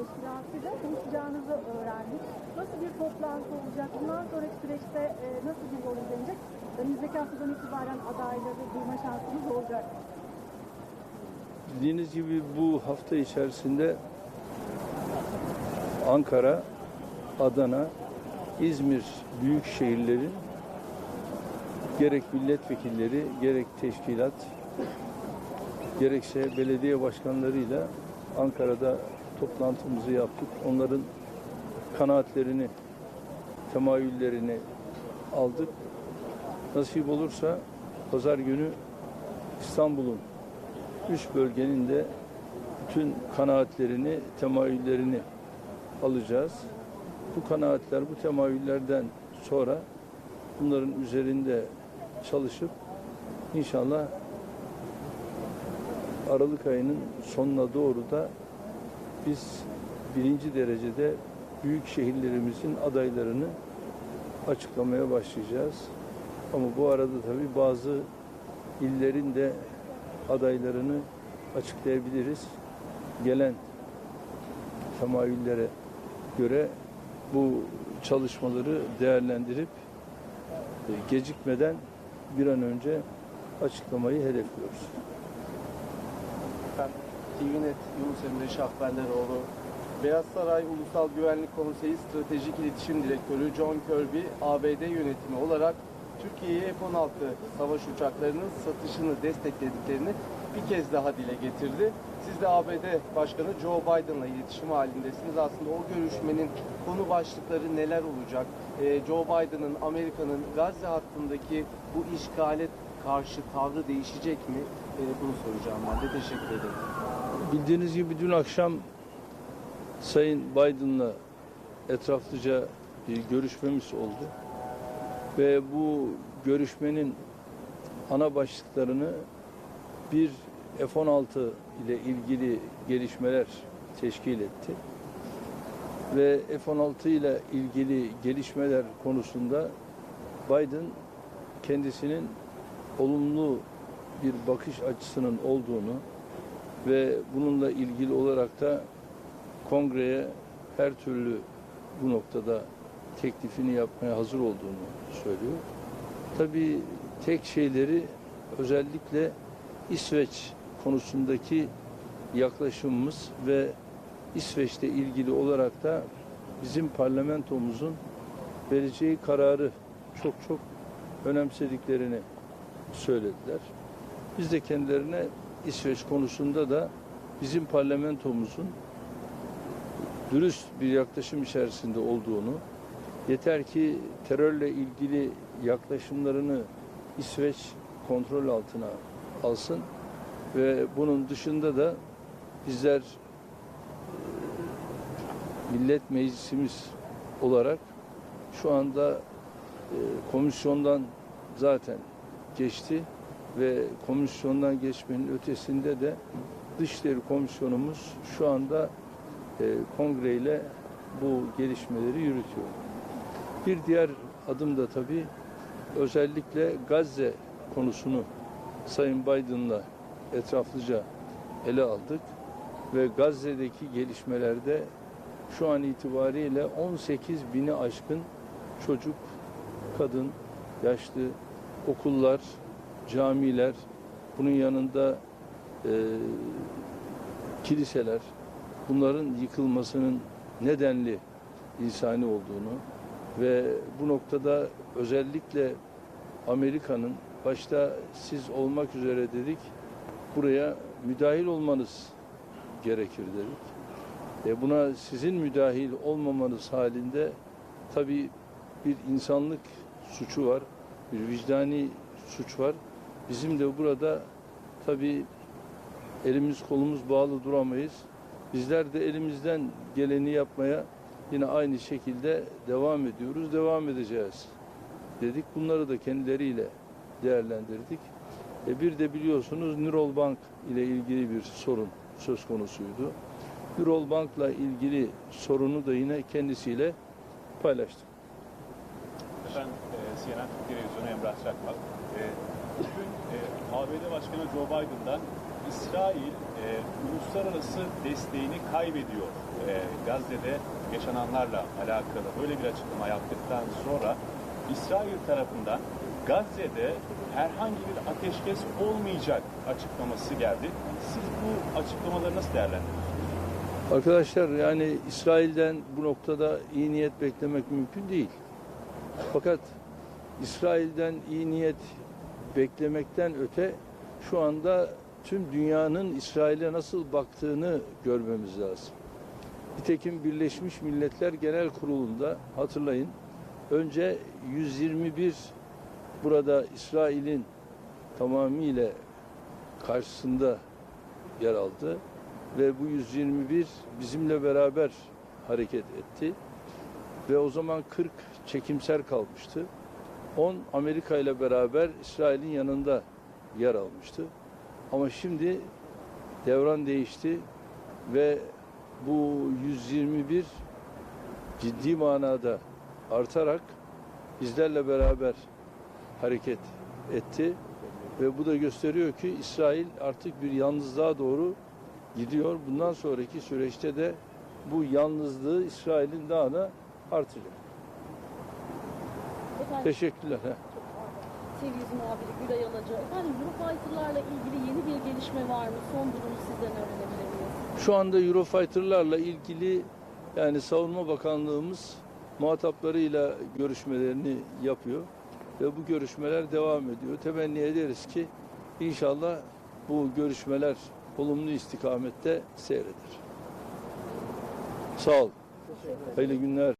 Teşkilatı'yla konuşacağınızı öğrendik. Nasıl bir toplantı olacak? Bundan sonraki süreçte e, nasıl bir yol izlenecek? Önümüzdeki haftadan itibaren adayları duyma şansımız olacak. Bildiğiniz gibi bu hafta içerisinde Ankara, Adana, İzmir büyük şehirlerin gerek milletvekilleri, gerek teşkilat, gerekse belediye başkanlarıyla Ankara'da toplantımızı yaptık. Onların kanaatlerini, temayüllerini aldık. Nasip olursa pazar günü İstanbul'un üç bölgenin de bütün kanaatlerini, temayüllerini alacağız. Bu kanaatler, bu temayüllerden sonra bunların üzerinde çalışıp inşallah Aralık ayının sonuna doğru da biz birinci derecede büyük şehirlerimizin adaylarını açıklamaya başlayacağız. Ama bu arada tabii bazı illerin de adaylarını açıklayabiliriz. Gelen temayüllere göre bu çalışmaları değerlendirip e, gecikmeden bir an önce açıklamayı hedefliyoruz. TVNet Yunus Emre Şahbenderoğlu, Beyaz Saray Ulusal Güvenlik Konseyi Stratejik İletişim Direktörü John Kirby, ABD yönetimi olarak Türkiye'ye F-16 savaş uçaklarının satışını desteklediklerini bir kez daha dile getirdi. Siz de ABD Başkanı Joe Biden'la iletişim halindesiniz. Aslında o görüşmenin konu başlıkları neler olacak? Ee, Joe Biden'ın, Amerika'nın Gazze hattındaki bu işgale karşı tavrı değişecek mi? Ee, bunu soracağım ben de. Teşekkür ederim. Bildiğiniz gibi dün akşam Sayın Biden'la etraflıca bir görüşmemiz oldu. Ve bu görüşmenin ana başlıklarını bir F-16 ile ilgili gelişmeler teşkil etti. Ve F-16 ile ilgili gelişmeler konusunda Biden kendisinin olumlu bir bakış açısının olduğunu ve bununla ilgili olarak da kongreye her türlü bu noktada teklifini yapmaya hazır olduğunu söylüyor. Tabii tek şeyleri özellikle İsveç konusundaki yaklaşımımız ve İsveç'te ilgili olarak da bizim parlamentomuzun vereceği kararı çok çok önemsediklerini söylediler. Biz de kendilerine İsveç konusunda da bizim parlamentomuzun dürüst bir yaklaşım içerisinde olduğunu, yeter ki terörle ilgili yaklaşımlarını İsveç kontrol altına alsın ve bunun dışında da bizler e, Millet Meclisimiz olarak şu anda e, komisyondan zaten geçti ve komisyondan geçmenin ötesinde de Dışişleri Komisyonumuz şu anda e, kongreyle bu gelişmeleri yürütüyor. Bir diğer adım da tabii özellikle Gazze konusunu Sayın Biden'la etraflıca ele aldık ve Gazze'deki gelişmelerde şu an itibariyle 18 bini aşkın çocuk, kadın, yaşlı, okullar, camiler, bunun yanında e, kiliseler, bunların yıkılmasının nedenli insani olduğunu ve bu noktada özellikle Amerika'nın başta siz olmak üzere dedik buraya müdahil olmanız gerekir dedik. E buna sizin müdahil olmamanız halinde tabii bir insanlık suçu var, bir vicdani suç var. Bizim de burada tabii elimiz kolumuz bağlı duramayız. Bizler de elimizden geleni yapmaya yine aynı şekilde devam ediyoruz, devam edeceğiz dedik. Bunları da kendileriyle değerlendirdik. E bir de biliyorsunuz Nurol Bank ile ilgili bir sorun söz konusuydu. Nurol Bank'la ilgili sorunu da yine kendisiyle paylaştık. Efendim, e, CNN Türk Televizyonu Emrah Çakmak. E, bugün ABD Başkanı Joe Biden'dan İsrail e, uluslararası desteğini kaybediyor. E, Gazze'de yaşananlarla alakalı böyle bir açıklama yaptıktan sonra İsrail tarafından Gazze'de herhangi bir ateşkes olmayacak açıklaması geldi. Siz bu açıklamaları nasıl değerlendiriyorsunuz? Arkadaşlar yani İsrail'den bu noktada iyi niyet beklemek mümkün değil. Fakat İsrail'den iyi niyet beklemekten öte şu anda tüm dünyanın İsrail'e nasıl baktığını görmemiz lazım. Nitekim Birleşmiş Milletler Genel Kurulu'nda hatırlayın önce 121 burada İsrail'in tamamıyla karşısında yer aldı ve bu 121 bizimle beraber hareket etti ve o zaman 40 çekimser kalmıştı. 10 Amerika ile beraber İsrail'in yanında yer almıştı. Ama şimdi devran değişti ve bu 121 ciddi manada artarak bizlerle beraber hareket etti ve bu da gösteriyor ki İsrail artık bir yalnızlığa doğru gidiyor. Bundan sonraki süreçte de bu yalnızlığı İsrail'in daha da artacak. Efendim, Teşekkürler. he. Televizyon muhabiri Gülay Alaca. Efendim Eurofighter'larla ilgili yeni bir gelişme var mı? Son durumu sizden öğrenebilir miyiz? Şu anda Eurofighter'larla ilgili yani Savunma Bakanlığımız muhataplarıyla görüşmelerini yapıyor ve bu görüşmeler devam ediyor. Temenni ederiz ki inşallah bu görüşmeler olumlu istikamette seyreder. Sağ ol. Hayırlı günler.